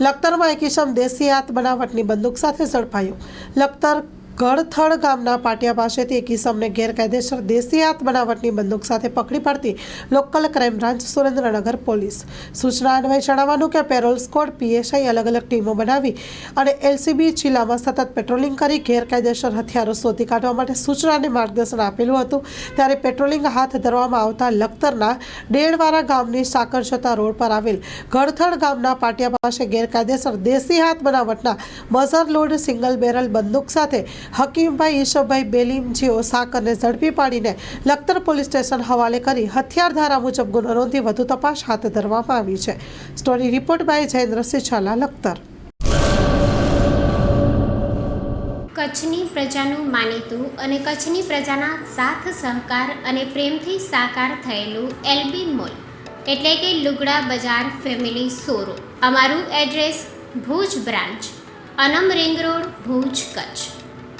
લખતરમાં એક ઇસમ દેશી હાથ બનાવટની બંદૂક સાથે ઝડપાયો. લખતર ગળથળ ગામના પાટિયા પાસેથી એક ઇસમને ગેરકાયદેસર દેશી હાથ બનાવટની બંદૂક સાથે પકડી પાડતી local crime branch Surendranagar police. સૂચના અન્વયે જણાવવાનું કે પેરોલ સ્કોડ પીએસઆઈ અલગ અલગ ટીમો બનાવી અને એલસીબી જિલ્લામાં સતત પેટ્રોલિંગ કરી ગેરકાયદેસર હથિયારો શોધી કાઢવા માટે સૂચના અને માર્ગદર્શન આપેલું હતું. ત્યારે પેટ્રોલિંગ હાથ ધરવામાં આવતા લખતરના ડેડવારા ગામની સાકર જતા રોડ પર આવેલ ગળથળ ગામના પાટિયા પાસે ગેરકાયદેસર દેશી હાથ બનાવટના બઝર લોડ સિંગલ બેરલ બંદૂક સાથે હકીમભાઈ ઈશોભાઈ બેલીમજીઓ સાકરને ઝડપી પાડીને લખતર પોલીસ સ્ટેશન હવાલે કરી હથિયાર ધારા મુજબ ગુનો નોંધી વધુ તપાસ હાથ ધરવામાં આવી છે. Story report by Jayendrasinh Chhala Lakhtar. કચ્છની પ્રજાનું માનીતું અને કચ્છની પ્રજાના સાથ, સહકાર અને પ્રેમથી સાકાર થયેલું એલબી મોલ, એટલે કે લુગડા બજાર ફેમિલી શોરૂમ. અમારું address Bhuj branch, Anam ring road, Bhuj, Kutch.